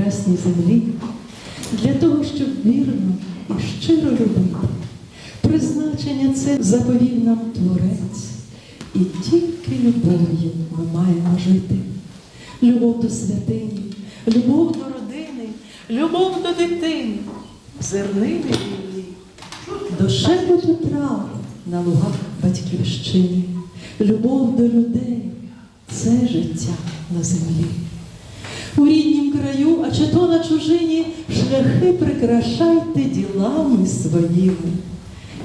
прекрасній землі, для того, щоб вірно і щиро любити. Призначення це заповів нам Творець, і тільки любов'ю ми маємо жити. Любов до святині, любов до родини, любов до дитини, зернини вільні, до шепоту трав на лугах батьківщини, любов до людей це життя на землі. У ріднім краю, а чи то на чужині, шляхи прикрашайте ділами своїми.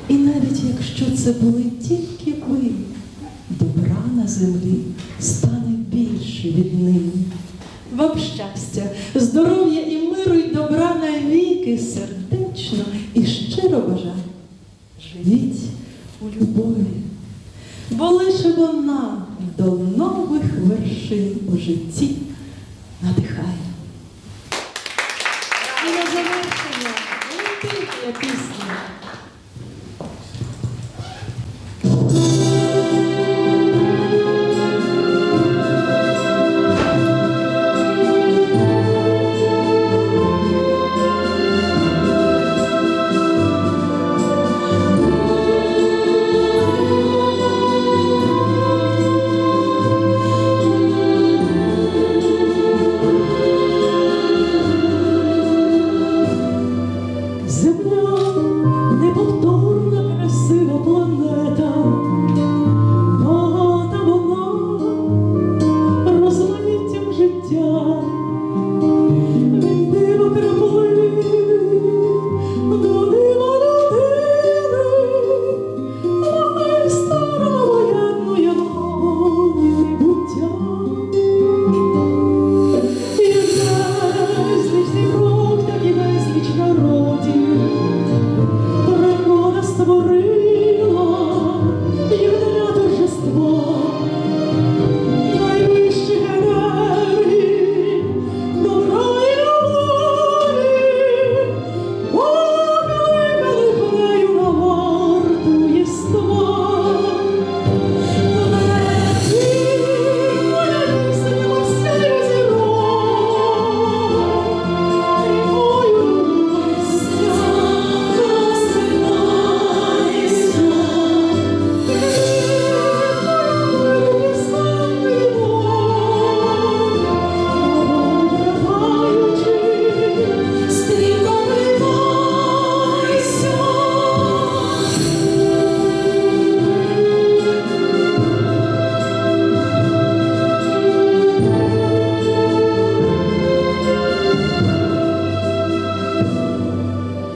І навіть якщо це були тільки ви, добра на землі стане більше від нині. Вам щастя, здоров'я і миру, й добра навіки сердечно і щиро бажаю. Живіть у любові, бо лише вона до нових вершин у житті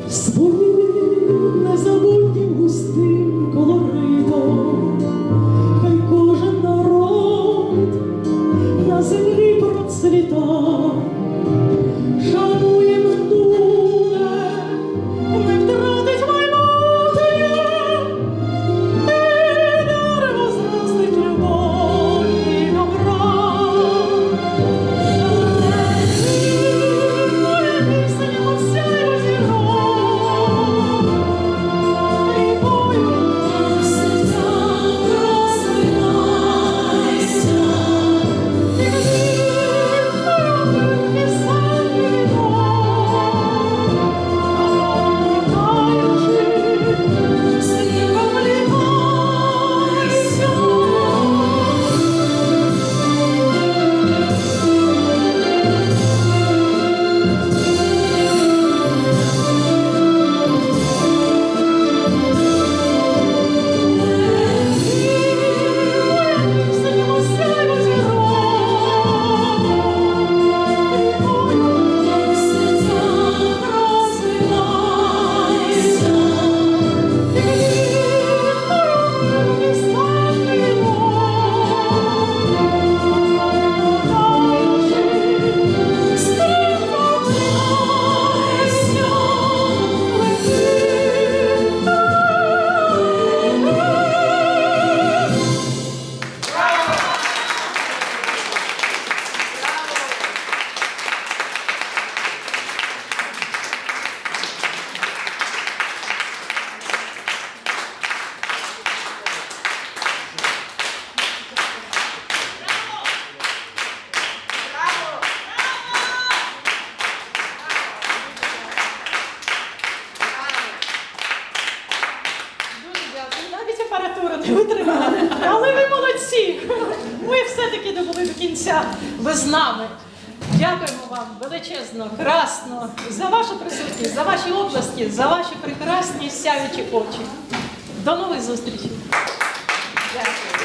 Спомни тільки добули до кінця. Ви з нами. Дякуємо вам величезно, красно за вашу присутність, за ваші області, за ваші прекрасні сяючі очі. До нових зустрічей. Дякую.